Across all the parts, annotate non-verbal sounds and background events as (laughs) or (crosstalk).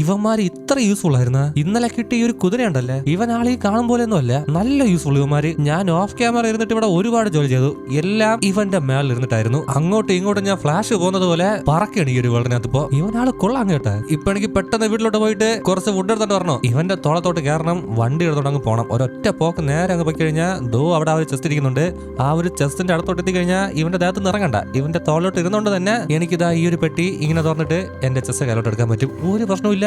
ഇവന്മാർ ഇത്ര യൂസ്ഫുൾ ആയിരുന്നു? ഇന്നലെ കിട്ടിയ ഒരു കുതിരയുണ്ടല്ലേ? ഇവൻ ആളീ കാണും പോലെ ഒന്നും അല്ല നല്ല യൂസ്ഫുൾ ഇവന്മാര്. ഞാൻ ഓഫ് ക്യാമറ ഇരുന്നിട്ട് ഇവിടെ ഒരുപാട് ജോലി ചെയ്തു. എല്ലാം ഇവന്റെ മേളിൽ ഇരുന്നിട്ടായിരുന്നു. അങ്ങോട്ടും ഇങ്ങോട്ടും ഞാൻ ഫ്ലാഷ് പോകുന്നത് പോലെ പറക്കാണ് ഈ ഒരു വേൾഡിനകത്ത് ഇപ്പോ. ഇവനാൾ കൊള്ളാം കേട്ടെ. ഇപ്പൊ എനിക്ക് പെട്ടെന്ന് വീട്ടിലോട്ട് പോയിട്ട് കുറച്ച് ഫുഡ് എടുത്തോണ്ട് വരണോ? ഇവന്റെ തോളത്തോട്ട് കയറണം വണ്ടി എടുത്തോണ്ട് അങ്ങ് പോകണം ഒരൊറ്റ പോക്ക് നേരെ അങ്ങ് പോയി കഴിഞ്ഞാൽ ദോ അവിടെ ആ ഒരു ചെസ്റ്റ് ഇരിക്കുന്നുണ്ട്. ആ ഒരു ചെസ്റ്റിന്റെ അടുത്തോട്ട് എത്തി കഴിഞ്ഞാൽ ഇവന്റെ ദേഹത്ത് ഇറങ്ങണ്ട. ഇവന്റെ തോളിലോട്ട് ഇരുന്നോണ്ട് തന്നെ എനിക്കിതാ ഈ ഒരു പെട്ടി ഇങ്ങനെ തുറന്നിട്ട് എന്റെ ചെസ് കയ്യിലോട്ട് എടുക്കാൻ പറ്റും. ഒരു പ്രശ്നവും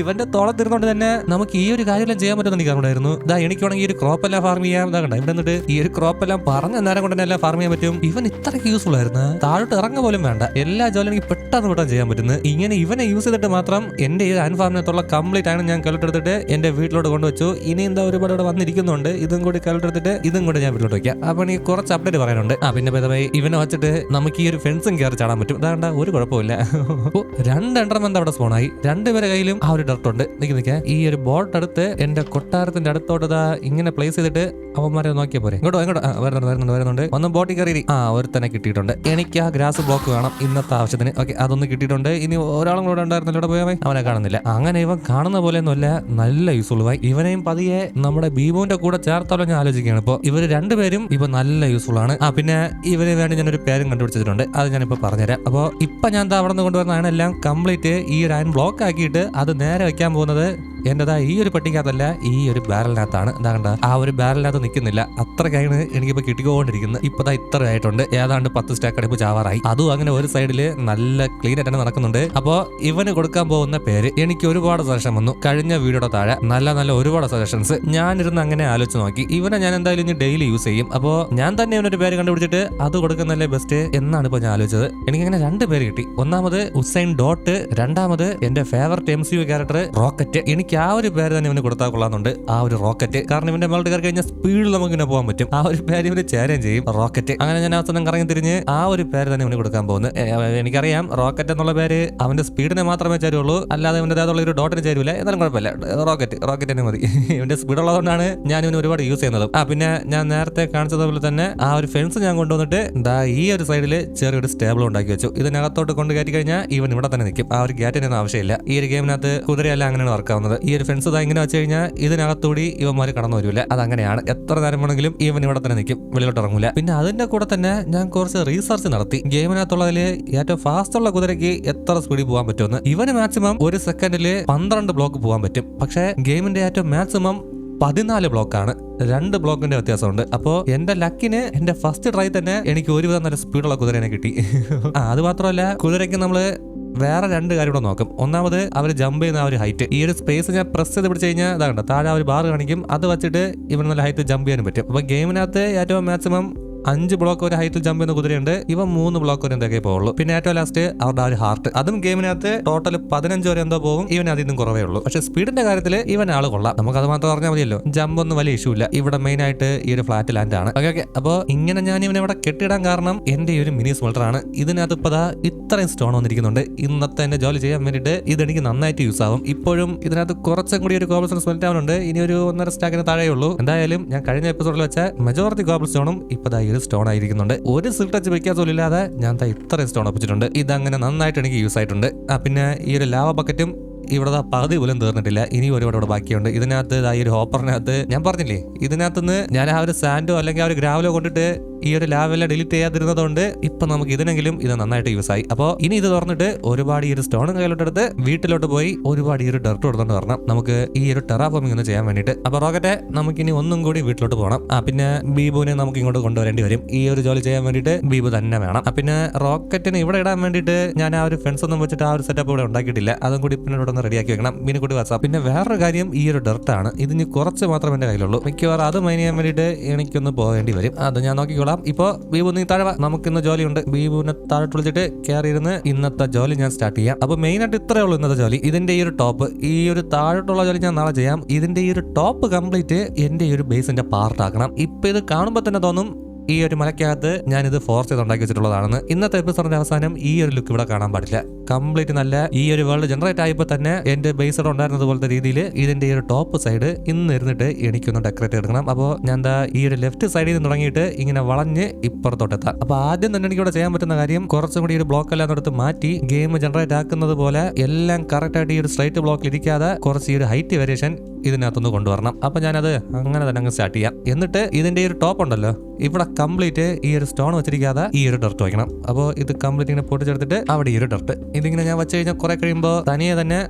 ഇവന്റെ തോളത്തിരുന്നോണ്ട് തന്നെ നമുക്ക് ഈ ഒരു കാര്യമെല്ലാം ചെയ്യാൻ പറ്റുമെന്ന് എനിക്ക് അറിഞ്ഞായിരുന്നു ഇതാ എനിക്ക് വേണമെങ്കിൽ ഈ ഒരു ക്രോപ്പ് എല്ലാം ഫാർം ചെയ്യാം. ഇതാ കണ്ട? ഇവിടെ നിന്നിട്ട് ഈ ഒരു ക്രോപ്പ് എല്ലാം പറഞ്ഞ നേരം കൊണ്ട് തന്നെ എല്ലാം ഫാർം ചെയ്യാൻ പറ്റും. ഇവൻ ഇത്രയ്ക്ക് യൂസ്ഫുൾ ആയിരുന്നു. താഴോട്ട് ഇറങ്ങ പോലും വേണ്ട. എല്ലാ ജോലിയും എനിക്ക് പെട്ടെന്ന് പെട്ടെന്ന് ചെയ്യാൻ പറ്റുന്നു. ഇങ്ങനെ ഇവനെ യൂസ് ചെയ്തിട്ട് മാത്രം എന്റെ ഈ ഫാമിനകത്തുള്ള കംപ്ലീറ്റ് ആണ് ഞാൻ കലോട്ടെടുത്തിട്ട് എന്റെ വീട്ടിലോട്ട് കൊണ്ടുവച്ചു. ഇനി എന്താ ഒരുപാട് ഇവിടെ വന്നിരിക്കുന്നുണ്ട്. ഇതും കൂടി കലോട്ടെടുത്തിട്ട് ഇതും കൂടി ഞാൻ വീട്ടിലോട്ട് വയ്ക്കാം. അപ്പൊ എനിക്ക് കുറച്ച് അപ്ഡേറ്റ് പറയാനുണ്ട്. ആ പിന്നെ ഭേദമായി ഇവനെ വെച്ചിട്ട് നമുക്ക് ഈ ഒരു ഫെൻസും കയറി ചാടാൻ പറ്റും. ഇതാണ്ട ഒരു കുഴപ്പമില്ല ഓ, രണ്ടെണ്ണം എന്താ അവിടെ സ്പോണായി രണ്ടുപേരെ കയ്യിലും ആ ഒരു ഡർട്ട് ഉണ്ട്. നിക്ക് നിൽക്കാൻ ഈ ഒരു ബോട്ട് അടുത്ത് എന്റെ കൊട്ടാരത്തിന്റെ അടുത്തോട്ട് ഇങ്ങനെ പ്ലേസ് ചെയ്തിട്ട് അവന്മാരെ നോക്കിയാ പോരെ. ഇങ്ങോട്ടോ ഇങ്ങോട്ടോ. വരുന്നുണ്ട് വരുന്നുണ്ട് വരുന്നുണ്ട്. ഒന്ന് ബോട്ടിൽ കയറി ആ ഒരു ഒരുത്തനെ കിട്ടിയിട്ടുണ്ട്. എനിക്ക് ആ ഗ്രാസ് ബ്ലോക്ക് വേണം ഇന്നത്തെ ആവശ്യത്തിന്. ഓക്കെ അതൊന്ന് കിട്ടിയിട്ടുണ്ട്. ഇനി ഒരാളും കൂടെ ഉണ്ടായിരുന്നല്ലോ. ഇവിടെ പോയാൽ അവനെ കാണുന്നില്ല. അങ്ങനെ ഇവൻ കാണുന്ന പോലെ ഒന്നുമല്ല നല്ല യൂസ്ഫുൾ ആയി ഇവനെയും പതിയെ നമ്മുടെ ബീബുവിന്റെ കൂടെ ചേർത്താലോ ഞാൻ ആലോചിക്കുകയാണ് ഇപ്പോൾ ഇവർ രണ്ടുപേരും ഇപ്പൊ നല്ല യൂസ്ഫുൾ ആണ്. ആ പിന്നെ ഇവന് വേണ്ടി ഞാൻ ഒരു പേരും കണ്ടുപിടിച്ചിട്ടുണ്ട്. അത് ഞാനിപ്പോ പറഞ്ഞുതരാം. അപ്പോൾ ഇപ്പൊ ഞാൻ അവിടെ നിന്ന് കൊണ്ടുവരുന്നതാണ് എല്ലാം കംപ്ലീറ്റ് ഈ ഒരു അയൺ ബ്ലോക്ക് ആക്കിയിട്ട് അത് നേരെ വെക്കാൻ പോകുന്നത് എന്റേതാ ഈ ഒരു പെട്ടിക്കകത്തല്ല ഈ ഒരു ബാരലിനകത്താണ്. എന്താ കണ്ട ആ ഒരു ബാരലിനകത്ത് നിൽക്കുന്നില്ല. അത്രയ്ക്കാണ് എനിക്കിപ്പോൾ കിട്ടിക്കൊണ്ടിരിക്കുന്നത്. ഇപ്പതാ ഇത്ര ആയിട്ടുണ്ട്. ഏതാണ്ട് പത്ത് സ്റ്റാക്ക് അടുപ്പ് ചാവാറായി. അതും അങ്ങനെ ഒരു സൈഡിൽ നല്ല ക്ലീൻ ആയിട്ട് നടക്കുന്നുണ്ട്. അപ്പോ ഇവന് കൊടുക്കാൻ പോകുന്ന പേര് എനിക്ക് ഒരുപാട് സജഷൻ വന്നു. കഴിഞ്ഞ വീഡിയോയുടെ താഴെ നല്ല നല്ല ഒരുപാട് സജഷൻസ് ഞാനിരുന്ന് അങ്ങനെ ആലോചിച്ച് നോക്കി. ഇവനെ ഞാൻ എന്തായാലും ഇനി ഡെയിലി യൂസ് ചെയ്യും. അപ്പോ ഞാൻ തന്നെ ഇവനൊരു പേര് കണ്ടുപിടിച്ചിട്ട് അത് കൊടുക്കുന്നല്ലേ ബെസ്റ്റ് എന്നാണ് ഇപ്പൊ ഞാൻ ആലോചിച്ചത്. എനിക്കങ്ങനെ രണ്ട് പേര് കിട്ടി. ഒന്നാമത് ഉസൈൻ ഡോട്ട് രണ്ടാമത് എന്റെ favourite M C U character Rocket എനിക്ക് ആ ഒരു പേര് തന്നെ ഇവന് കൊടുത്താൽ കൊള്ളാന്നുണ്ട് ആ ഒരു റോക്കറ്റ് കാരണം ഇവന്റെ മേലോട്ട് കയറി കഴിഞ്ഞാൽ സ്പീഡിൽ നമുക്ക് ഇങ്ങനെ പോകാൻ പറ്റും. ആ ഒരു പേര് ഇവന് ചേരുകയും ചെയ്യും. റോക്കറ്റ് അങ്ങനെ ഞാൻ അവസാനം കറങ്ങി തിരിഞ്ഞ് ആ ഒരു പേര് തന്നെ ഇവന് കൊടുക്കാൻ പോകുന്നത് എനിക്കറിയാം. റോക്കറ്റ് എന്നുള്ള പേര് അവന്റെ സ്പീഡിനെ മാത്രമേ ചേരുള്ളൂ. അല്ലാതെ അവന്റെ അകത്തുള്ള ഒരു ഡോട്ടിന് ചേരൂല. എന്നാലും കുഴപ്പമില്ല. റോക്കറ്റ് റോക്കറ്റ് തന്നെ മതി. (laughs) ഇവന്റെ സ്പീഡ് ഉള്ളതുകൊണ്ടാണ് ഞാൻ ഇവന് ഒരുപാട് യൂസ് ചെയ്യുന്നത്. ആ പിന്നെ ഞാൻ നേരത്തെ കാണിച്ചതുപോലെ തന്നെ ആ ഒരു ഫെൻസ് ഞാൻ കൊണ്ടുവന്നിട്ട് ദാ ഈ ഒരു സൈഡിൽ ചെറിയൊരു സ്റ്റേബിൾ ഉണ്ടാക്കി വെച്ചു. ഇതിനകത്തോട്ട് കൊണ്ട് കയറ്റി കഴിഞ്ഞാൽ ഇവൻ ഇവിടെ തന്നെ നിൽക്കും. ആ ഒരു ഗ്യാറ്റിനൊന്നും ആവശ്യമില്ല. ഈ ഒരു ഗെയിമിനകത്ത് കുതിരയല്ല അങ്ങനെയാണ് വർക്കാവുന്നത് ഈ ഒരു ഫെൻസ് ഇതാ ഇങ്ങനെ വെച്ച് കഴിഞ്ഞാൽ ഇതിനകത്തൂടി ഇവന്മാർ കടന്നു വരില്ല അതങ്ങനെയാണ്. എത്ര നേരം വേണമെങ്കിലും ഇവൻ ഇവിടെ തന്നെ നിൽക്കും വെളിയിലോട്ട് ഇറങ്ങൂല. പിന്നെ അതിന്റെ കൂടെ തന്നെ ഞാൻ കുറച്ച് റീസർച്ച് നടത്തി. ഗെയിമിനകത്തുള്ളതിൽ ഏറ്റവും ഫാസ്റ്റ് ഉള്ള കുതിരയ്ക്ക് എത്ര സ്പീഡിൽ പോകാൻ പറ്റുമെന്ന്. ഇവന് മാക്സിമം ഒരു സെക്കൻഡിൽ പന്ത്രണ്ട് ബ്ലോക്ക് പോകാൻ പറ്റും. പക്ഷേ ഗെയിമിന്റെ ഏറ്റവും മാക്സിമം പതിനാല് ബ്ലോക്കാണ് രണ്ട് ബ്ലോക്കിന്റെ വ്യത്യാസമുണ്ട്. അപ്പോ എന്റെ ലക്കിന് എന്റെ ഫസ്റ്റ് ട്രൈ തന്നെ എനിക്ക് ഒരുവിധം നല്ല സ്പീഡുള്ള കുതിരനെ കിട്ടി. (laughs) ആ അത് മാത്രമല്ല കുതിരയ്ക്ക് നമ്മൾ വേറെ രണ്ട് കാര്യം കൂടെ നോക്കും. ഒന്നാമത് അവർ ജമ്പ് ചെയ്യുന്ന ആ ഒരു ഹൈറ്റ് ഈ ഒരു സ്പേസ് ഞാൻ പ്രസ് ചെയ്ത് പിടിച്ച് കഴിഞ്ഞാൽ ഇതാകണ്ട താഴെ ഒരു ബാർ കാണിക്കും. അത് വെച്ചിട്ട് ഇവർ നല്ല ഹൈറ്റ് ജമ്പ് ചെയ്യാനും പറ്റും. അപ്പൊ ഗെയിമിനകത്ത് ഏറ്റവും മാക്സിമം അഞ്ച് ബ്ലോക്ക് വരെ ഹൈറ്റിൽ ജമ്പ് ചെയ്യുന്ന കുതിരയുണ്ട്. ഇവ മൂന്ന് ബ്ലോക്ക് വരെ എന്തൊക്കെ പോകുള്ളൂ പിന്നെ ഏറ്റവും ലാസ്റ്റ് അവരുടെ ആ ഒരു ഹാർട്ട് അതും ഗെയിമിനകത്ത് ടോട്ടൽ പതിനഞ്ച് വരെ എന്തോ പോകും. ഇവൻ അതിൽ കുറവേ ഉള്ളൂ. പക്ഷെ സ്പീഡിന്റെ കാര്യത്തിൽ ഇവൻ ആൾ കൊള്ളാം. നമുക്ക് അത് മാത്രം പറഞ്ഞാൽ മതിയല്ലോ. ജമ്പ് ഒന്നും വലിയ ഇഷ്യൂ ഇല്ല. ഇവിടെ മെയിൻ ആയിട്ട് ഈ ഒരു ഫ്ലാറ്റ് ലാൻഡ് ആണ്. ഓക്കെ ഓക്കെ അപ്പോൾ ഇങ്ങനെ ഞാൻ ഇവനെ ഇവിടെ കെട്ടിടാൻ കാരണം എന്റെ ഈ ഒരു മിനി സ്മോൾട്ടർ ആണ്. ഇതിനകത്ത് ഇപ്പൊ ദാ ഇത്രയും സ്റ്റോൺ വന്നിരിക്കുന്നുണ്ട്. ഇന്നത്തെ എന്റെ ജോലി ചെയ്യാൻ വേണ്ടിയിട്ട് ഇത് എനിക്ക് നന്നായിട്ട് യൂസ് ആവും. ഇപ്പോഴും ഇതിനകത്ത് കുറച്ചും കൂടി ഒരു ഗോബിൾ സ്മെൽറ്റ് ആവുന്നുണ്ട് ഇനി ഒരു ഒന്നര സ്റ്റാക്കിന് താഴെയുള്ളൂ എന്തായാലും ഞാൻ കഴിഞ്ഞ എപ്പിസോഡിൽ വെച്ച മെജോറിറ്റി ഗോബിൾ സ്റ്റോണും ഇപ്പൊ ഒരു സ്റ്റോൺ ആയിരിക്കുന്നുണ്ട്? ഒരു സിൽ ടച്ച് വ്യത്യാസം ഇല്ലാതെ ഞാൻ ദാ ഇത്രയും സ്റ്റോൺ ഒപ്പിച്ചിട്ടുണ്ട്. ഇതങ്ങനെ നന്നായിട്ട് എനിക്ക് യൂസ് ആയിട്ടുണ്ട്. ആ പിന്നെ ഈ ഒരു ലാവ ബക്കറ്റും ഇവിടെ പകുതി പോലും തീർന്നിട്ടില്ല. ഇനി ഒരുപാട് ഇവിടെ ബാക്കിയുണ്ട്. ഇതിനകത്ത് ഈ ഒരു ഹോപ്പറിനകത്ത് ഞാൻ പറഞ്ഞില്ലേ ഇതിനകത്തുനിന്ന് ഞാൻ ആ ഒരു സാൻഡോ അല്ലെങ്കിൽ ആ ഒരു ഗ്രാവലോ കൊണ്ടിട്ട് ഈ ഒരു ലാവെല്ലാം ഡിലീറ്റ് ചെയ്യാതിരുന്നതുകൊണ്ട് ഇപ്പൊ നമുക്ക് ഇതിനെങ്കിലും ഇത് നന്നായിട്ട് യൂസ് ആയി. അപ്പോൾ ഇനി ഇത് തുറന്നിട്ട് ഒരുപാട് ഈ ഒരു സ്റ്റോൺ കയ്യിലോട്ടെടുത്ത് വീട്ടിലോട്ട് പോയി ഒരുപാട് ഈ ഒരു ഡർട്ട് കൊടുത്തോണ്ട് വരണം. നമുക്ക് ഈ ഒരു ടെറാഫോമിംഗ് ഒന്ന് ചെയ്യാൻ വേണ്ടിയിട്ട്. അപ്പൊ റോക്കറ്റെ നമുക്ക് ഇനി ഒന്നും കൂടി വീട്ടിലോട്ട് പോകണം. ആ പിന്നെ ബീബുവിനെ നമുക്ക് ഇങ്ങോട്ട് കൊണ്ടുവരേണ്ടി വരും. ഈ ഒരു ജോലി ചെയ്യാൻ വേണ്ടിയിട്ട് ബീബു തന്നെ വേണം. പിന്നെ റോക്കറ്റിന് ഇവിടെ ഇടാൻ വേണ്ടിയിട്ട് ഞാൻ ആ ഒരു ഫ്രണ്ട്സ് ഒന്നും വെച്ചിട്ട് ആ ഒരു സെറ്റപ്പ് ഇവിടെ ഉണ്ടാക്കിയിട്ടില്ല. അതും കൂടി പിന്നെ ഇവിടെ ഒന്ന് റെഡിയാക്കി വെക്കണം. പിന്നെ കൂടി വാട്സാപ്പ്. പിന്നെ വേറൊരു കാര്യം ഈ ഒരു ഡർട്ടാണ് ഇതിന് കുറച്ച് മാത്രം എന്റെ കയ്യിലുള്ളൂ. മിക്കവാറും അത് മൈൻ ചെയ്യാൻ വേണ്ടിയിട്ട് എനിക്കൊന്ന് പോകേണ്ടി വരും. അത് ഞാൻ നോക്കിക്കോളാം. ഇപ്പോ ബീബു നീ താഴെ. നമുക്കിന്ന് ജോലിയുണ്ട്. ബീബുവിനെ താഴെ വിളിച്ചിട്ട് കയറി ഇരുന്ന് ഇന്നത്തെ ജോലി ഞാൻ സ്റ്റാർട്ട് ചെയ്യാം. അപ്പൊ മെയിൻ ആയിട്ട് ഇത്രയേ ഉള്ളൂ ഇന്നത്തെ ജോലി. ഇതിന്റെ ഈ ഒരു ടോപ്പ് ഈ ഒരു താഴോട്ടുള്ള ജോലി ഞാൻ നാളെ ചെയ്യാം. ഇതിന്റെ ഈ ഒരു ടോപ്പ് കംപ്ലീറ്റ് എന്റെ ഈ ഒരു ബേസിന്റെ പാർട്ട് ആക്കണം. ഇപ്പൊ ഇത് കാണുമ്പോൾ തന്നെ തോന്നും ഈ ഒരു മലക്കകത്ത് ഞാൻ ഇത് ഫോർസ് ചെയ്ത് ഉണ്ടാക്കി വെച്ചിട്ടുള്ളതാണെന്ന് ഇന്നത്തെ എപ്പിസോഡിന്റെ അവസാനം ഈ ഒരു ലുക്ക് ഇവിടെ കാണാൻ പാടില്ല. കംപ്ലീറ്റ് നല്ല ഈ ഒരു വേൾഡ് ജനറേറ്റ് ആയപ്പോൾ തന്നെ എന്റെ ബേസ് ഉണ്ടായിരുന്നത് പോലത്തെ രീതിയിൽ ഇതിന്റെ ഈ ഒരു ടോപ്പ് സൈഡ് ഇന്ന് ഇരുന്നിട്ട് എനിക്കൊന്ന് ഡെക്കറേറ്റ് എടുക്കണം അപ്പോൾ ഞാൻ എന്താ ഈ ഒരു ലെഫ്റ്റ് സൈഡിൽ നിന്ന് തുടങ്ങിയിട്ട് ഇങ്ങനെ വളഞ്ഞ് ഇപ്പുറത്തോട്ടെത്താം. അപ്പോൾ ആദ്യം തന്നെ എനിക്ക് ഇവിടെ ചെയ്യാൻ പറ്റുന്ന കാര്യം കുറച്ചും കൂടി ഒരു ബ്ലോക്ക് എല്ലാം എടുത്ത് മാറ്റി ഗെയിം ജനറേറ്റ് ആക്കുന്നത് പോലെ എല്ലാം കറക്റ്റ് ആയിട്ട് ഈ ഒരു സ്ട്രൈറ്റ് ബ്ലോക്കിൽ ഇരിക്കാതെ കുറച്ച് ഈ ഒരു ഹൈറ്റ് വേരിയേഷൻ ഇതിനകത്തുനിന്ന് കൊണ്ടുവരണം. അപ്പൊ ഞാനത് അങ്ങനെ തന്നെ അങ്ങ് സ്റ്റാർട്ട് ചെയ്യാം. എന്നിട്ട് ഇതിന്റെ ഈ ഒരു ടോപ്പ് ഉണ്ടല്ലോ ഇവിടെ കംപ്ലീറ്റ് ഈ ഒരു സ്റ്റോൺ വെച്ചിരിക്കാതെ ഈ ഒരു ഡർട്ട് വയ്ക്കണം അപ്പോൾ ഇത് കംപ്ലീറ്റ് ഇങ്ങനെ പൊട്ടിച്ചെടുത്തിട്ട് അവിടെ ഈ ഒരു ഡർട്ട് ഇതിങ്ങനെ ഞാൻ വെച്ച് കഴിഞ്ഞാൽ കുറെ കഴിയുമ്പോൾ തനിയെ തന്നെ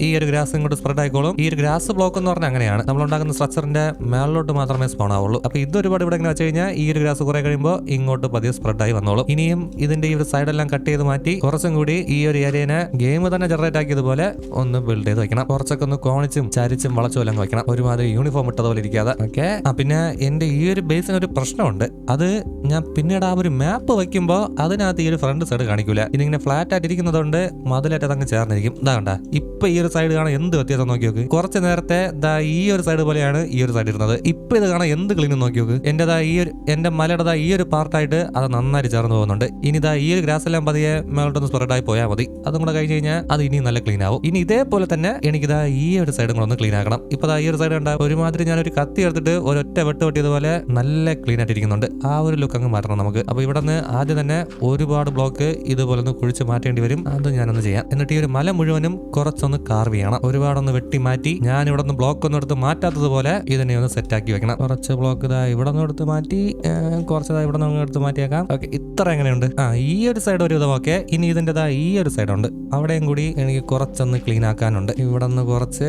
ഈ ഒരു ഗ്രാസ് ഇങ്ങോട്ട് സ്പ്രെഡ് ആയിക്കോളും. ഈ ഒരു ഗ്രാസ് ബ്ലോക്ക് എന്ന് പറഞ്ഞാൽ അങ്ങനെയാണ്. നമ്മൾ ഉണ്ടാക്കുന്ന സ്ട്രക്ചറിന്റെ മേളിലോട്ട് മാത്രമേ സ്പോൺ ആവുള്ളൂ. അപ്പൊ ഇത് ഒരുപാട് ഇവിടെ ഇങ്ങനെ വെച്ച് കഴിഞ്ഞാൽ ഈ ഒരു ഗ്രാസ് കുറെ കഴിയുമ്പോൾ ഇങ്ങോട്ട് പതിയെ സ്പ്രെഡ് ആയി വന്നോളും. ഇനിയും ഇതിന്റെ ഈ ഒരു സൈഡെല്ലാം കട്ട് ചെയ്ത് മാറ്റി കുറച്ചും കൂടി ഈ ഒരു ഏരിയനെ ഗെയിം തന്നെ ജനറേറ്റ് ആക്കിയതുപോലെ ഒന്ന് ബിൽഡ് ചെയ്ത് വെക്കണം. കുറച്ചൊക്കെ ഒന്ന് കോണിച്ചും ചരിച്ചും വളച്ചും എല്ലാം വെക്കണം. ഒരുമാതിരി യൂണിഫോം ഇട്ടതുപോലെ ഇരിക്കാതെ. ഓക്കെ ആ പിന്നെ എന്റെ ഈ ഒരു ബേസിന് ഒരു പ്രശ്നമുണ്ട്. അത് ഞാൻ പിന്നീട് ആ ഒരു മാപ്പ് വെക്കുമ്പോൾ അതിനകത്ത് ഈ ഒരു ഫ്രണ്ട് സൈഡ് കാണിക്കൂല. ഇതിങ്ങനെ ഫ്ലാറ്റ് ആയിട്ട് ഇരിക്കുന്നതുകൊണ്ട് മതിലായിട്ട് അതങ്ങ് ചേർന്നിരിക്കും. ഇതാ കണ്ട. ഇപ്പൊ ഈ ഒരു സൈഡ് കാണാൻ എന്ത് വ്യത്യാസം നോക്കി നോക്ക്? കുറച്ച് നേരത്തെ ദാ ഈ ഒരു സൈഡ് പോലെയാണ് ഈ ഒരു സൈഡ് ഇരുന്നത്. ഇപ്പൊ ഇത് കാണാൻ എന്ത് ക്ലീൻ നോക്കി നോക്ക്? എന്റെ ദാ ഈ ഒരു എന്റെ മലയുടെ ദാ ഈ ഒരു പാർട്ടായിട്ട് അത് നന്നായി ചേർന്ന് പോകുന്നുണ്ട്. ഇനി ദാ ഈ ഒരു ഗ്രാസ് എല്ലാം പതിയെ മേളോട്ടൊന്ന് സ്പ്രെഡ് ആയി പോയാൽ മതി. അതും കൂടെ കഴിഞ്ഞ് കഴിഞ്ഞാൽ അത് ഇനി നല്ല ക്ലീൻ ആവും. ഇനി ഇതേപോലെ തന്നെ എനിക്ക് ദാ ഈ ഒരു സൈഡും കൂടെ ഒന്ന് ക്ലീൻ ആക്കണം. ഇപ്പൊ ഈ ഒരു സൈഡ് കണ്ട ഒരുമാതിരി ഒരു കത്തി എടുത്തിട്ട് ഒരൊറ്റ വെട്ട് വെട്ടിയതുപോലെ നല്ല ക്ലീൻ ആയിട്ട് ഇരിക്കുന്നുണ്ട്. ആ ഒരു ലുക്ക് അങ്ങ് മാറ്റണം നമുക്ക്. അപ്പൊ ഇവിടെ നിന്ന് ആദ്യം തന്നെ ഒരുപാട് ബ്ലോക്ക് ഇതുപോലെ ഒന്ന് കുഴിച്ച് മാറ്റേണ്ടി വരും. അത് ഞാനൊന്ന് ചെയ്യാം. എന്നിട്ട് ഈ ഒരു മല മുഴുവനും കുറച്ചൊന്ന് കാർവ് ആണ് ഒരുപാടൊന്ന് വെട്ടി മാറ്റി ഞാൻ ഇവിടെ നിന്ന് ബ്ലോക്ക് ഒന്നും എടുത്ത് മാറ്റാത്തതുപോലെ ഇതിനെ ഒന്ന് സെറ്റ് ആക്കി വെക്കണം. കുറച്ച് ബ്ലോക്ക് ഇതാ ഇവിടെ നിന്ന് എടുത്ത് മാറ്റി കുറച്ച് ഇതാ ഇവിടെ നിന്ന് എടുത്ത് മാറ്റിയേക്കാം. ഓക്കെ ഇത്ര എങ്ങനെയുണ്ട്? ആ ഈ ഒരു സൈഡ് ഒരു വിധം ഓക്കെ. ഇനി ഇതിന്റെ ദാ ഈ ഒരു സൈഡ് ഉണ്ട്. അവിടെയും കൂടി എനിക്ക് കുറച്ചൊന്ന് ക്ലീൻ ആക്കാനുണ്ട്. ഇവിടെ നിന്ന് കുറച്ച്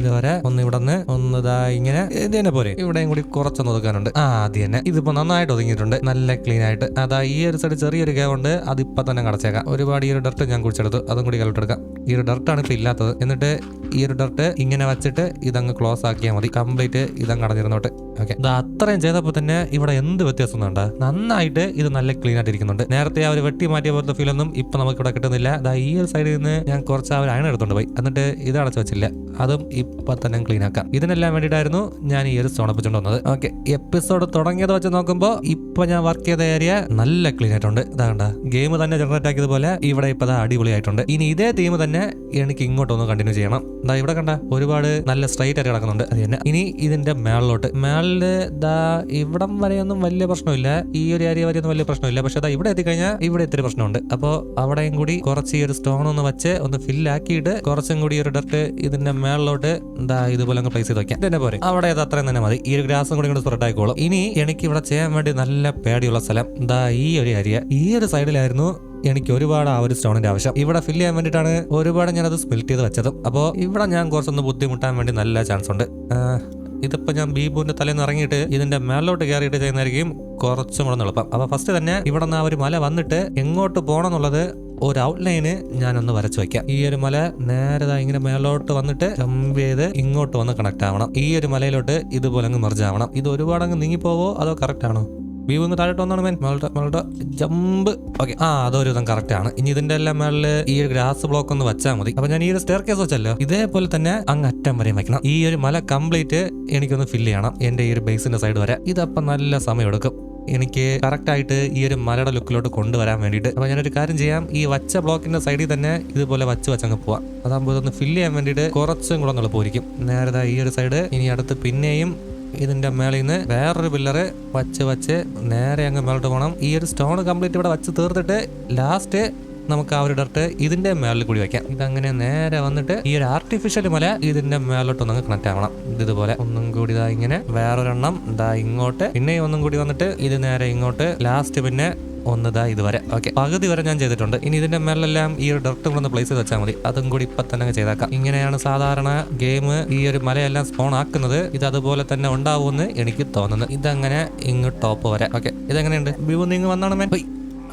ഇതുവരെ ഒന്ന് ഇവിടെ നിന്ന് ഒന്ന് ഇതാ ഇങ്ങനെ ഇതിനെ പോലെ. ഇവിടെയും കൂടി കുറച്ചൊന്ന് ഒതുക്കാനുണ്ട്. ആ അത് തന്നെ. ഇതിപ്പോ നന്നായിട്ട് ഒതുങ്ങിയിട്ടുണ്ട്. നല്ല ക്ലീൻ ആയിട്ട്. അതാ ഈ ഒരു സൈഡ് ചെറിയൊരു ഗേ ഉണ്ട്. അതിപ്പോ തന്നെ കടച്ചേക്കാം. ഒരുപാട് ഈ ഒരു ഡർട്ട് ഞാൻ കുടിച്ചെടുത്തു അതും കൂടി കലട്ടെടുക്കാം. ഈ ഒരു ഡർട്ടാണ് ഇപ്പൊ ഇല്ലാത്തത്. എന്നിട്ട് ഈ ഒരു ഡർട്ട് ഇങ്ങനെ വെച്ചിട്ട് ഇതങ്ങ് ക്ലോസ് ആക്കിയാൽ മതി. കംപ്ലീറ്റ് ഇതങ്ങ് അടഞ്ഞിരുന്നോട്ട്. ഓക്കെ ഇത് അത്രയും ചെയ്തപ്പോൾ തന്നെ ഇവിടെ എന്ത് വ്യത്യാസം ഉണ്ട്? നന്നായിട്ട് ഇത് നല്ല ക്ലീൻ ആയിട്ട് ഇരിക്കുന്നുണ്ട് നേരത്തെ ആ ഒരു വെട്ടി മാറ്റിയ പോലത്തെ ഫീൽ ഒന്നും ഇപ്പൊ നമുക്ക് ഇവിടെ കിട്ടുന്നില്ല. ദാ ഈ ഒരു സൈഡിൽ നിന്ന് ഞാൻ കുറച്ച് ആ ഒരു അയൺ എടുത്തോണ്ട് പോയി. എന്നിട്ട് ഇത് അടച്ചു വെച്ചില്ല. അതും ഇപ്പൊ തന്നെ ക്ലീൻ ആക്കാം. ഇതിനെല്ലാം വേണ്ടിയിട്ടായിരുന്നു ഞാൻ ഈ ഒരു സോണപ്പിച്ചുകൊണ്ട് വന്നത്. ഓക്കെ എപ്പിസോഡ് തുടങ്ങിയത് വെച്ച് നോക്കുമ്പോൾ ഇപ്പൊ ഞാൻ വർക്ക് ചെയ്ത ഏരിയ നല്ല ക്ലീൻ ആയിട്ടുണ്ട്. ഇതാ ഗെയിം തന്നെ ജനറേറ്റ് ആക്കിയതുപോലെ ഇവിടെ ഇപ്പൊ അടിപൊളിയായിട്ടുണ്ട്. ഇനി ഇതേ തീം തന്നെ എനിക്ക് ഇങ്ങോട്ടൊന്ന് കണ്ടിന്യൂ ചെയ്യണം. ദാ ഇവിടെ കണ്ട ഒരുപാട് നല്ല സ്ട്രൈറ്റ് ആയിട്ട് കിടക്കുന്നുണ്ട്. അത് തന്നെ. ഇനി ഇതിന്റെ മേളിലോട്ട്. മേളിൽ ദാ ഇവിടം വരെയൊന്നും വലിയ പ്രശ്നമില്ല. ഈ ഒരു ഏരിയ വരെയൊന്നും വലിയ പ്രശ്നമില്ല. പക്ഷെ ദാ ഇവിടെ എത്തിക്കഴിഞ്ഞാൽ ഇവിടെ ഇത്തിരി പ്രശ്നമുണ്ട്. അപ്പോൾ അവിടെയും കൂടി കുറച്ച് ഈ ഒരു സ്റ്റോൺ ഒന്ന് വെച്ച് ഒന്ന് ഫില്ലാക്കിയിട്ട് കുറച്ചും കൂടി ഒരു ഡർട്ട് ഇതിന്റെ മേളിലോട്ട് ദാ ഇതുപോലെ അങ്ങ് പ്ലേസ് ചെയ്ത് വെക്കാം. തന്നെ പോരെ. അവിടെ അത് അത്രയും തന്നെ മതി. ഈ ഒരു ഗ്രാസും കൂടി ഇങ്ങോട്ട് സ്പ്രെഡ് ആയിക്കോളും. ഇനി എനിക്ക് ഇവിടെ ചെയ്യാൻ വേണ്ടി നല്ല പേടിയുള്ള സ്ഥലം ദാ ഈ ഒരു ഏരിയ ഈ ഒരു സൈഡിലായിരുന്നു എനിക്ക് ഒരുപാട് ആ ഒരു സ്റ്റോണിന്റെ ആവശ്യം. ഇവിടെ ഫില്ല് ചെയ്യാൻ വേണ്ടിയിട്ടാണ് ഒരുപാട് ഞാനത് സ്മിൽറ്റ് ചെയ്ത് വെച്ചതും. അപ്പോൾ ഇവിടെ ഞാൻ കുറച്ചൊന്ന് ബുദ്ധിമുട്ടാൻ വേണ്ടി നല്ല ചാൻസ് ഉണ്ട്. ഇതിപ്പോൾ ഇതിപ്പോ ഞാൻ ബീബുവിന്റെ തലേന്ന് ഇറങ്ങിയിട്ട് ഇതിന്റെ മേലോട്ട് കയറിയിട്ട് ചെയ്യുന്നതായിരിക്കും കുറച്ചും കൂടെ എളുപ്പം. അപ്പോൾ ഫസ്റ്റ് തന്നെ ഇവിടെ നിന്ന് ആ ഒരു മല വന്നിട്ട് എങ്ങോട്ട് പോകണം എന്നുള്ളത് ഒരു ഔട്ട്ലൈന് ഞാനൊന്ന് വരച്ചു വെക്കാം. ഈ ഒരു മല നേരെ ഇങ്ങനെ മേലോട്ട് വന്നിട്ട് ജമ്പ് ചെയ്ത് ഇങ്ങോട്ട് വന്ന് കണക്ട് ആവണം. ഈ ഒരു മലയിലോട്ട് ഇതുപോലെ അങ്ങ് മെർജ് ആവണം. ഇത് ഒരുപാട് അങ്ങ് നീങ്ങിപ്പോവോ അതോ കറക്റ്റ് ആണോ? വ്യൂ ഒന്ന് താഴോട്ട് വന്നാണ് മേൻ മേളുടെ മേളുടെ ജമ്പ്. ഓക്കെ ആ അതൊരു വിധം കറക്റ്റ് ആണ്. ഇനി ഇതിന്റെ എല്ലാം മേളിൽ ഈ ഒരു ഗ്രാസ് ബ്ലോക്ക് ഒന്ന് വെച്ചാൽ മതി. അപ്പൊ ഞാൻ ഈ ഒരു സ്റ്റെയർ കേസ് വെച്ചല്ലോ. ഇതേപോലെ തന്നെ അങ്ങ് അറ്റം വരെയും വെക്കണം. ഈ ഒരു മല കംപ്ലീറ്റ് എനിക്കൊന്ന് ഫില്ല് ചെയ്യണം. എന്റെ ഈ ഒരു ബേസിന്റെ സൈഡ് വരെ. ഇതപ്പം നല്ല സമയം എടുക്കും. എനിക്ക് കറക്റ്റ് ആയിട്ട് ഈ ഒരു മലയുടെ ലുക്കിലോട്ട് കൊണ്ടുവരാൻ വേണ്ടിയിട്ട്. അപ്പൊ ഞാനൊരു കാര്യം ചെയ്യാം. ഈ വച്ച ബ്ലോക്കിന്റെ സൈഡിൽ തന്നെ ഇതുപോലെ വച്ച് വച്ചങ്ങ് പോവാം. അതാകുമ്പോൾ ഇതൊന്ന് ഫില്ല് ചെയ്യാൻ വേണ്ടിയിട്ട് കുറച്ചും കൂടെ എളുപ്പമായിരിക്കും. നേരത്തെ ഈ ഒരു സൈഡ് ഇനി അടുത്ത് പിന്നെയും ഇതിന്റെ മേളിൽ നിന്ന് വേറൊരു പില്ലറ് വച്ച് വച്ച് നേരെ അങ്ങ് മേലോട്ട് പോകണം ഈ ഒരു സ്റ്റോൺ കംപ്ലീറ്റ് ഇവിടെ വച്ച് തീർത്തിട്ട് ലാസ്റ്റ് നമുക്ക് ആ ഒരു ഡർട്ട് ഇതിന്റെ മേളിൽ കൂടി വെക്കാം. ഇതങ്ങനെ നേരെ വന്നിട്ട് ഈ ഒരു ആർട്ടിഫിഷ്യൽ മല ഇതിന്റെ മേലോട്ട് ഒന്ന് കണക്ട് ആവണം. ഇത് ഇതുപോലെ ഒന്നും കൂടി ഇതാ ഇങ്ങനെ വേറൊരെണ്ണം ഇതാ ഇങ്ങോട്ട് പിന്നെ ഒന്നും കൂടി വന്നിട്ട് ഇത് നേരെ ഇങ്ങോട്ട് ലാസ്റ്റ് പിന്നെ ഒന്ന് ഇതാ ഇതുവരെ. ഓക്കെ പകുതി വരെ ഞാൻ ചെയ്തിട്ടുണ്ട്. ഇനി ഇതിന്റെ മേലെല്ലാം ഈ ഒരു കൂടെ ഒന്ന് പ്ലേസ് ചെയ്ത് വെച്ചാൽ മതി. അതും കൂടി ഇപ്പൊ തന്നെ ചെയ്തേക്കാം. ഇങ്ങനെയാണ് സാധാരണ ഗെയിം ഈ ഒരു മലയെല്ലാം സ്പോൺ ആക്കുന്നത്. ഇത് അതുപോലെ തന്നെ ഉണ്ടാവുമെന്ന് എനിക്ക് തോന്നുന്നു. ഇതങ്ങനെ ഇങ്ങ് ടോപ്പ് വരെ. ഓക്കെ ഇതെങ്ങനെയുണ്ട്? വ്യൂ നിങ്ങൾ വന്നാണ് മേൻ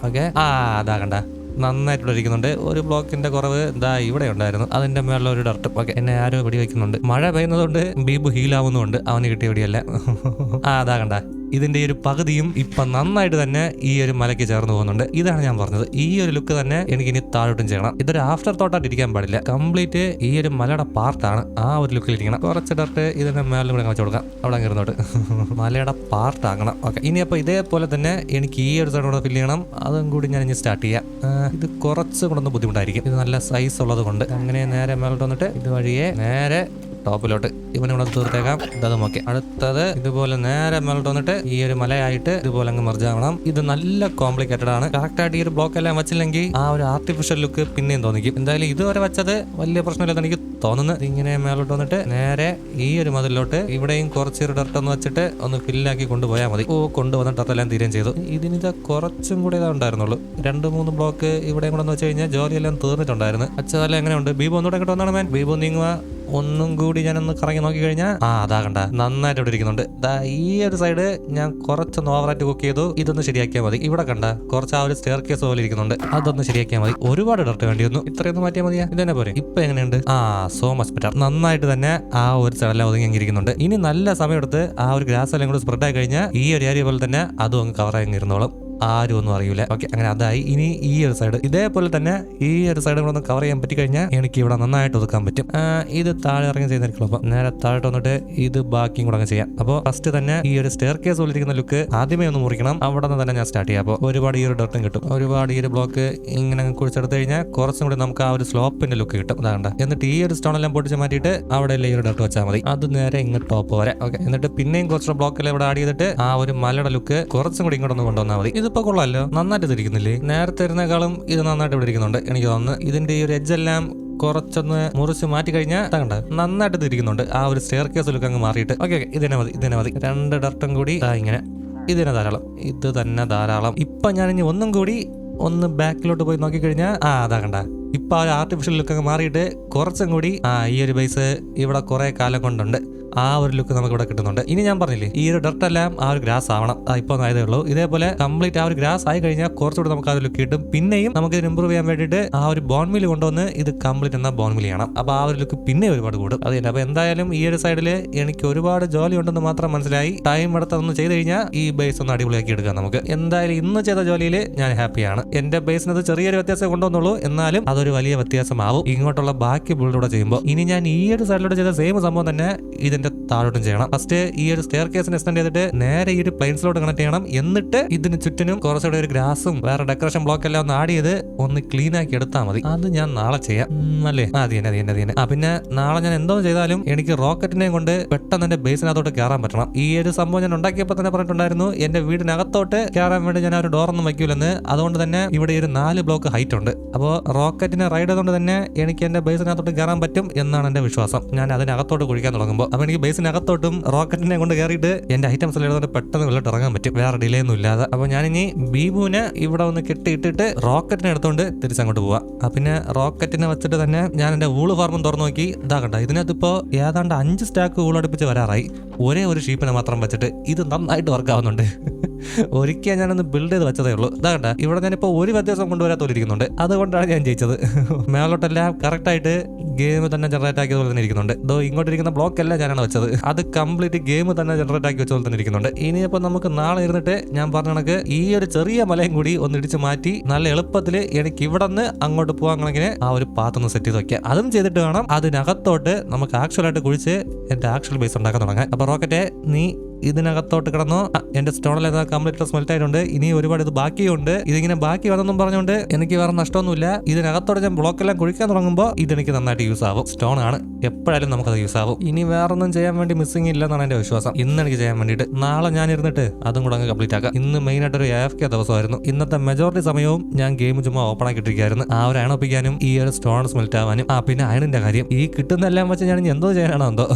ഓക്കെ ആ അതാ കണ്ട. നന്നായിട്ട് ഇരിക്കുന്നുണ്ട്. ഒരു ബ്ലോക്കിന്റെ കുറവ് ഇതാ ഇവിടെ ഉണ്ടായിരുന്നു. അതിന്റെ മേളിൽ ഒരു ഡർട്ട് ഓക്കെ എന്നെ ആരോ വെടിവെക്കുന്നുണ്ട്. മഴ പെയ്യുന്നതുകൊണ്ട് ബീബു ഹീലാവുന്നുണ്ട് അവന് കിട്ടിയ വെടിയല്ല. (laughs) ആ അതാ കണ്ട. ഇതിന്റെ ഈ ഒരു പകുതിയും ഇപ്പൊ നന്നായിട്ട് തന്നെ ഈ ഒരു മലയ്ക്ക് ചേർന്ന് പോകുന്നുണ്ട്. ഇതാണ് ഞാൻ പറഞ്ഞത്. ഈ ഒരു ലുക്ക് തന്നെ എനിക്ക് ഇനി താഴോട്ടും ചെയ്യണം. ഇതൊരു ആഫ്റ്റർ തോട്ടായിട്ട് ഇരിക്കാൻ പാടില്ല. കംപ്ലീറ്റ് ഈ ഒരു മലയുടെ പാർട്ടാണ് ആ ഒരു ലുക്കിൽ ഇരിക്കണം. കുറച്ച് ഡർട്ട് ഇതിന്റെ മേളിൽ കൂടെ വെച്ച് കൊടുക്കാം. അവിടെ അങ്ങ് ഇരുന്നോട്ട്. (laughs) മലയുടെ പാർട്ട് ആകണം ഓക്കെ. ഇനി അപ്പോൾ ഇതേപോലെ തന്നെ എനിക്ക് ഈ ഒരു സൈഡ് കൂടെ ഫില്ല് ചെയ്യണം. അതും കൂടി ഞാൻ ഇനി സ്റ്റാർട്ട് ചെയ്യാം. ഇത് കുറച്ച് കൂടെ ഒന്ന് ബുദ്ധിമുട്ടായിരിക്കും. ഇത് നല്ല സൈസ് ഉള്ളത് കൊണ്ട് അങ്ങനെ നേരെ മേലോട്ട് വന്നിട്ട് ഇത് വഴിയെ നേരെ ടോപ്പിലോട്ട്. ഇവനെ ഇവിടെ തീർത്തേക്കാം. ഇതും ഓക്കെ. അടുത്തത് ഇതുപോലെ നേരെ മേലോട്ട് വന്നിട്ട് ഈ ഒരു മലയായിട്ട് ഇതുപോലെ അങ്ങ് മെർജ് ആവണം. ഇത് നല്ല കോംപ്ലിക്കേറ്റഡ് ആണ്. കറക്റ്റ് ആയിട്ട് ഈ ഒരു ബ്ലോക്ക് എല്ലാം വെച്ചില്ലെങ്കിൽ ആ ഒരു ആർട്ടിഫിഷ്യൽ ലുക്ക് പിന്നെയും തോന്നിക്കും. എന്തായാലും ഇതുവരെ വെച്ചത് വലിയ പ്രശ്നമില്ലെന്ന് എനിക്ക് തോന്നുന്നത് ഇങ്ങനെ മേലോട്ട് വന്നിട്ട് നേരെ ഈ ഒരു മതിലോട്ട് ഇവിടെയും കുറച്ച് ഒരു ഡർട്ട് ഒന്ന് വെച്ചിട്ട് ഒന്ന് ഫില്ലാക്കി കൊണ്ടുപോയാൽ മതി. ഓ കൊണ്ടുവന്ന ഡർട്ടെല്ലാം തീരുകയും ചെയ്തു. ഇതിനിത് കുറച്ചും കൂടി ഇതാ ഉണ്ടായിരുന്നുള്ളൂ. രണ്ട് മൂന്ന് ബ്ലോക്ക് ഇവിടെയും കൂടെ എന്ന് വെച്ച് കഴിഞ്ഞാൽ ജോലിയെല്ലാം തീർന്നിട്ടുണ്ടായിരുന്നു. അച്ഛതല്ല എങ്ങനെയുണ്ട്? ബീബോ ഒന്നുകൂടെ ഇങ്ങോട്ട് വന്നാണ് മാൻ? ബീബോ നീങ്ങുക ഒന്നും കൂടി ഞാനൊന്ന് കറങ്ങി നോക്കി കഴിഞ്ഞാൽ ആ അതാ കണ്ട നന്നായിട്ട് ഇവിടെ ഇരിക്കുന്നുണ്ട്. ദാ ഈ ഒരു സൈഡ് ഞാൻ കുറച്ചൊന്ന് ഓവറായിട്ട് കുക്ക് ചെയ്തു ഇതൊന്ന് ശരിയാക്കിയാൽ മതി. ഇവിടെ കണ്ട കുറച്ച് ആ ഒരു സ്റ്റെയർ കേസ് പോലെ ഇരിക്കുന്നുണ്ട്. അതൊന്ന് ശരിയാക്കിയാൽ മതി. ഒരുപാട് ഡർട്ട് വേണ്ടി വന്നു ഇത്രയൊന്നും മാറ്റിയാൽ മതിയാ. ഇതന്നെ പോരെ. ഇപ്പൊ എങ്ങനെയുണ്ട്? ആ സോ മച്ച് ബെറ്റർ നന്നായിട്ട് തന്നെ ആ ഒരു സ്ഥലമെല്ലാം ഒതുങ്ങി ഇരിക്കുന്നുണ്ട്. ഇനി നല്ല സമയം എടുത്ത് ആ ഒരു ഗ്രാസ് എല്ലാം കൂടെ സ്പ്രെഡ് ആയി കഴിഞ്ഞാൽ ഈ ഒരു ഏരിയ പോലെ തന്നെ അതും അങ്ങ് കവർ ആയി ഇരുന്നോളും. ആരും ഒന്നും അറിയില്ല ഓക്കെ അങ്ങനെ അതായി. ഇനി ഈ ഒരു സൈഡ് ഇതേപോലെ തന്നെ ഈ ഒരു സൈഡ് കൂടെ ഒന്ന് കവർ ചെയ്യാൻ പറ്റി കഴിഞ്ഞാൽ എനിക്ക് ഇവിടെ നന്നായിട്ട് ഒതുക്കാൻ പറ്റും. ഇത് താഴെ ഇറങ്ങി ചെയ്യുന്നതായിരിക്കും അപ്പോൾ നേരെ താഴോട്ട് വന്നിട്ട് ഇത് ബാക്കിയും കൂടെ അങ്ങ് ചെയ്യാം. അപ്പോൾ ഫസ്റ്റ് തന്നെ ഈ ഒരു സ്റ്റെയർ കേസ് പോലിരിക്കുന്ന ലുക്ക് ആദ്യമേ ഒന്ന് മുറിക്കണം. അവിടെ നിന്ന് തന്നെ ഞാൻ സ്റ്റാർട്ട് ചെയ്യാം. അപ്പോൾ ഒരുപാട് ഈ ഒരു ഡർട്ടും കിട്ടും. ഒരുപാട് ഈ ഒരു ബ്ലോക്ക് ഇങ്ങനെ കുഴിച്ചെടുത്ത് കഴിഞ്ഞാൽ കുറച്ചും കൂടി നമുക്ക് ആ ഒരു സ്ലോപ്പിന്റെ ലുക്ക് കിട്ടും. അതാണ്ട് എന്നിട്ട് ഈ ഒരു സ്റ്റോൺ എല്ലാം പൊട്ടിച്ച് മാറ്റിയിട്ട് അവിടെ ഈ ഒരു ഡോട്ട് വെച്ചാൽ മതി. അത് നേരെ ഇങ്ങ് ടോപ്പ് വരെ. ഓക്കെ എന്നിട്ട് പിന്നെയും കുറച്ച് ബ്ലോക്കിൽ ഇവിടെ ആഡ് ചെയ്തിട്ട് ആ ഒരു മലയുടെ ലുക്ക് കുറച്ചും കൂടി ഇങ്ങോട്ടൊന്ന് കൊണ്ടുവന്നാൽ മതി. ഇതിപ്പോ കൊള്ളാമല്ലോ നന്നായിട്ട് തിരിക്കുന്നില്ലേ? നേരത്തെ ഇരുന്നേക്കാളും ഇത് നന്നായിട്ട് ഇവിടെ ഇരിക്കുന്നുണ്ട്. എനിക്ക് തോന്നുന്നു ഇതിന്റെ ഈ ഒരു എഡ്ജ് എല്ലാം കുറച്ചൊന്ന് മുറിച്ച് മാറ്റി കഴിഞ്ഞാൽ തകണ്ട നന്നായിട്ട് തിരിക്കുന്നുണ്ട്. ആ ഒരു സ്റ്റെയർ കേസ് ലുക്ക് അങ്ങ് മാറിയിട്ട്. ഓക്കെ ഓക്കെ ഇതിനെ മതി ഇതിനെ മതി. രണ്ട് ഡർട്ടും കൂടി ഇങ്ങനെ. ഇതിനെ ധാരാളം. ഇത് തന്നെ ധാരാളം. ഇപ്പൊ ഞാൻ ഇനി ഒന്നും കൂടി ഒന്ന് ബാക്കിലോട്ട് പോയി നോക്കിക്കഴിഞ്ഞാൽ ആ അതാ കണ്ട. ഇപ്പൊ ആ ആർട്ടിഫിഷ്യൽ ലുക്ക് അങ്ങ് മാറിയിട്ട് കുറച്ചും കൂടി ആ ഈ ഒരു ബേസ് ഇവിടെ കുറെ കാലം കൊണ്ടുണ്ട്. ആ ഒരു ലുക്ക് നമുക്ക് ഇവിടെ കിട്ടുന്നുണ്ട്. ഇനി ഞാൻ പറഞ്ഞില്ലേ ഈ ഒരു ഡർട്ട് എല്ലാം ആ ഒരു ഗ്രാസ് ആവണം. ഇപ്പൊ ആയതേ ഉള്ളൂ. ഇതേപോലെ കംപ്ലീറ്റ് ആ ഒരു ഗ്രാസ് ആയി കഴിഞ്ഞാൽ കുറച്ചുകൂടി നമുക്ക് ആ ഒരു ലുക്ക് കിട്ടും. പിന്നെയും നമുക്ക് ഇത് ഇമ്പ്രൂവ് ചെയ്യാൻ വേണ്ടിയിട്ട് ആ ഒരു ബോൺ മിൽ കൊണ്ടുവന്ന് ഇത് കംപ്ലീറ്റ് എന്നാൽ ബോൺ ചെയ്യണം. അപ്പൊ ആ ഒരു ലുക്ക് പിന്നെ ഒരുപാട് കൂടും. അതില്ല അപ്പൊ എന്തായാലും ഈ ഒരു സൈഡിൽ എനിക്ക് ഒരുപാട് ജോലി ഉണ്ടെന്ന് മാത്രം മനസ്സിലായി. ടൈം എടുത്തൊന്ന് ചെയ്ത് കഴിഞ്ഞാൽ ഈ ബേസ് ഒന്ന് അടിപൊളിയാക്കി എടുക്കാം നമുക്ക്. എന്തായാലും ഇന്ന് ചെയ്ത ജോലിയിൽ ഞാൻ ഹാപ്പിയാണ് എന്റെ ബേസിനത് ചെറിയൊരു വ്യത്യാസം കൊണ്ടുവന്നുള്ളൂ. എന്നാലും അതൊരു വലിയ വ്യത്യാസമാവും. ഇങ്ങോട്ടുള്ള ബാക്കി ബിൽഡൂടെ ചെയ്യുമ്പോൾ ഇനി ഞാൻ ഈ ഒരു സൈഡിലൂടെ ചെയ്ത സെയിം സംഭവം തന്നെ ഇതിന്റെ താഴോട്ടും ചെയ്യണം. ഫസ്റ്റ് ഈ ഒരു സ്റ്റെയർ കേസിന് എക്സ്റ്റെൻഡ് ചെയ്തിട്ട് നേരെ ഈ ഒരു പ്ലെയിൻസിലോട്ട് കണക്ട് ചെയ്യണം. എന്നിട്ട് ഇതിന് ചുറ്റിനും കുറച്ചുകൂടെ ഒരു ഗ്രാസും വേറെ ഡെക്കറേഷൻ ബ്ലോക്ക് എല്ലാം ഒന്ന് ആഡ് ചെയ്ത് ഒന്ന് ക്ലീൻ ആക്കി എടുത്താൽ മതി. അത് ഞാൻ നാളെ ചെയ്യാം. അല്ലേ? അത് തന്നെ അത് തന്നെ അത് തന്നെ. ആ പിന്നെ നാളെ ഞാൻ എന്തോ ചെയ്താലും എനിക്ക് റോക്കറ്റിനെയും കൊണ്ട് പെട്ടെന്ന് എന്റെ ബേസിനകത്തോട്ട് കയറാൻ പറ്റണം. ഈ ഒരു സംഭവം ഞാൻ ഉണ്ടാക്കിയപ്പോൾ തന്നെ പറഞ്ഞിട്ടുണ്ടായിരുന്നു. എന്റെ വീടിനകത്തോട്ട് കയറാൻ വേണ്ടി ഞാൻ ഒരു ഡോറൊന്നും വയ്ക്കൂലെന്ന്. അതുകൊണ്ട് തന്നെ ഇവിടെ ഒരു നാല് ബ്ലോക്ക് ഹൈറ്റ് ഉണ്ട്. അപ്പോൾ റോക്കറ്റിനെ റൈഡ് ചെയ്തുകൊണ്ട് തന്നെ എനിക്ക് എന്റെ ബേസിനകത്തോട്ട് കയറാൻ പറ്റും എന്നാണ് എന്റെ വിശ്വാസം. ഞാൻ അതിനകത്തോട്ട് കുഴിക്കാൻ തുടങ്ങുമ്പോൾ അപ്പോൾ എനിക്ക് ബേസിനകത്തോട്ടും റോക്കറ്റിനെ കൊണ്ട് കയറിയിട്ട് എന്റെ ഐറ്റംസ് എല്ലാം എടുത്തോണ്ട് പെട്ടെന്ന് വെള്ളം ഇറങ്ങാൻ പറ്റും. വേറെ ഡിലേ ഒന്നും ഇല്ലാതെ. അപ്പോൾ ഞാനിനി ബീബുവിനെ ഇവിടെ ഒന്ന് കെട്ടിയിട്ടിട്ട് റോക്കറ്റിനെ എടുത്തോണ്ട് തിരിച്ചങ്ങോട്ട് പോവാം. പിന്നെ റോക്കറ്റിനെ വെച്ചിട്ട് തന്നെ ഞാൻ എന്റെ ഊൾ ഫാർമും തുറന്നു നോക്കി. ഇതാ ഇതിനകത്ത് ഇപ്പോ ഏതാണ്ട് അഞ്ച് സ്റ്റാക്ക് ഊളടുപ്പിച്ച് വരാറായി. ഒരേ ഒരു ഷീപ്പിനെ മാത്രം വെച്ചിട്ട് ഇത് നന്നായിട്ട് വർക്ക് ആവുന്നുണ്ട്. ഒരിക്കൽ ഞാനൊന്ന് ബിൽഡ് ചെയ്ത് വെച്ചതേ ഉള്ളൂ. ഇതാകട്ടെ ഇവിടെ ഞാനിപ്പോൾ ഒരു വ്യത്യാസം കൊണ്ടുവരാത്തോലിരിക്കുന്നുണ്ട് അതുകൊണ്ടാണ് ഞാൻ ജയിച്ചത്. മേലോട്ടെല്ലാം കറക്റ്റ് ആയിട്ട് ഗെയിം തന്നെ ജനറേറ്റ് ആക്കിയത് പോലെ തന്നെ ഇരിക്കുന്നുണ്ട്. ഇതോ ഇങ്ങോട്ടിരിക്കുന്ന ബ്ലോക്ക് അല്ല ഞാനാണ് വെച്ചത്. അത് കംപ്ലീറ്റ് ഗെയിം തന്നെ ജനറേറ്റ് ആക്കി വെച്ച പോലെ തന്നെ ഇരിക്കുന്നുണ്ട്. ഇനിയിപ്പോൾ നമുക്ക് നാളെ ഇരുന്നിട്ട് ഞാൻ പറഞ്ഞ കണക്ക് ഈ ഒരു ചെറിയ മലയും കൂടി ഒന്ന് ഇടിച്ച് മാറ്റി നല്ല എളുപ്പത്തിൽ എനിക്ക് ഇവിടെ നിന്ന് അങ്ങോട്ട് പോകാൻ കണക്കിന് ആ ഒരു പാത്ത് ഒന്ന് സെറ്റ് ചെയ്ത് വെക്കാം. അതും ചെയ്തിട്ട് വേണം അതിനകത്തോട്ട് നമുക്ക് ആക്ച്വൽ ആയിട്ട് കുഴിച്ച് എന്റെ ആക്ച്വൽ ബേസ് ഉണ്ടാക്കാൻ തുടങ്ങാൻ. അപ്പൊ റോക്കറ്റെ നീ ഇതിനകത്തോട്ട് കിടന്നു. എന്റെ സ്റ്റോണിലെല്ലാം കംപ്ലീറ്റ് സ്മെൽറ്റ് ആയിട്ടുണ്ട്. ഇനി ഒരുപാട് ഇത് ബാക്കിയുണ്ട്. ഇതിങ്ങനെ ബാക്കി വന്നെന്നും പറഞ്ഞുകൊണ്ട് എനിക്ക് വേറെ നഷ്ടമൊന്നുമില്ല. ഇതിനകത്തോടെ ഞാൻ ബ്ലോക്ക് എല്ലാം കുഴിക്കാൻ തുടങ്ങുമ്പോൾ ഇതെനിക്ക് നന്നായിട്ട് യൂസ് ആവും. സ്റ്റോൺ ആണ്. എപ്പോഴായാലും നമുക്കത് യൂസ് ആവും. ഇനി വേറൊന്നും ചെയ്യാൻ വേണ്ടി മിസ്സിംഗ് ഇല്ല എന്നാണ് എന്റെ വിശ്വാസം. ഇന്ന് എനിക്ക് ചെയ്യാൻ വേണ്ടിയിട്ട് നാളെ ഞാൻ ഇരുന്നിട്ട് അതും കൂടെ അങ്ങ് കംപ്ലീറ്റ് ആക്കാം. ഇന്ന് മെയിൻ ആയിട്ട് ഒരു എഫ് കെ ദിവസമായിരുന്നു. ഇന്നത്തെ മെജോറിറ്റി സമയവും ഞാൻ ഗെയിം ചുമ്മാ ഓപ്പൺ ആക്കിയിട്ടിരിക്കുകയായിരുന്നു. ആ ഒരു അയണൊപ്പിക്കാനും ഈ ഒരു സ്റ്റോൺ സ്മെൽറ്റ് ആവാനും ആ പിന്നെ അയണിന്റെ കാര്യം. ഈ കിട്ടുന്നെല്ലാം വെച്ച് ഞാൻ എന്തോ ചെയ്യാനാണോ എന്തോ.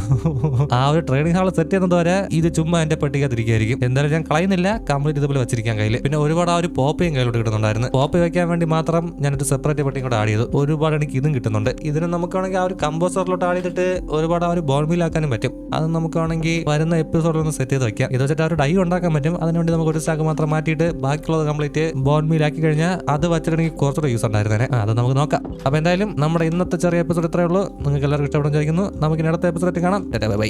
ആ ഒരു ട്രെയിനിങ് ഹാൾ സെറ്റ് ചെയ്യുന്നത് വരെ ഇത് ചുമ്മാ എന്റെ തിരിക്കായിരിക്കും. എന്തായാലും ഞാൻ കളയുന്നില്ല. കംപ്ലീറ്റ് ഇതുപോലെ വെച്ചിരിക്കാൻ കയ്യിൽ പിന്നെ ഒരുപാട് ആ ഒരു പോപ്പയും കയ്യിലോട്ട് കിട്ടുന്നുണ്ടായിരുന്നു. പോപ്പ വെക്കാൻ വേണ്ടി മാത്രം ഞാനൊരു സെപ്പറേറ്റ് പെട്ടിയും കൂടെ ആഡ് ചെയ്തു. ഒരുപാട് എനിക്ക് ഇതും കിട്ടുന്നുണ്ട്. ഇതിന് നമുക്കാണെങ്കിൽ ആ ഒരു കമ്പോസറിലോട്ട് ആഡ് ചെയ്തിട്ട് ഒരുപാട് ആ ഒരു ബോൺമീലാക്കാനും പറ്റും. അത് നമുക്കാണെങ്കിൽ വരുന്ന എപ്പിസോഡിലൊന്ന് സെറ്റ് ചെയ്ത് വെക്കാം. ഇത് വെച്ചിട്ട് ആ ഒരു ഡൈ ഉണ്ടാക്കാൻ പറ്റും. അതിനുവേണ്ടി നമുക്ക് ഒരു സ്റ്റാക്ക് മാത്രം മാറ്റിയിട്ട് ബാക്കിയുള്ളത് കംപ്ലീറ്റ് ബോൺമീലാക്കി കഴിഞ്ഞാൽ അത് വെച്ചിട്ടുണ്ടെങ്കിൽ കുറച്ചുകൂടെ യൂസ് ഉണ്ടായിരുന്നേ അത് നമുക്ക് നോക്കാം. അപ്പോൾ എന്തായാലും നമ്മുടെ ഇന്നത്തെ ചെറിയ എപ്പിസോഡ് ഇത്രയേ ഉള്ളൂ. നിങ്ങൾക്ക് എല്ലാവർക്കും ഇഷ്ടപ്പെടുന്നു വിചാരിക്കുന്നു. നമുക്ക് ഇനി അടുത്ത എപ്പിസോഡ് കാണാം. ബൈ.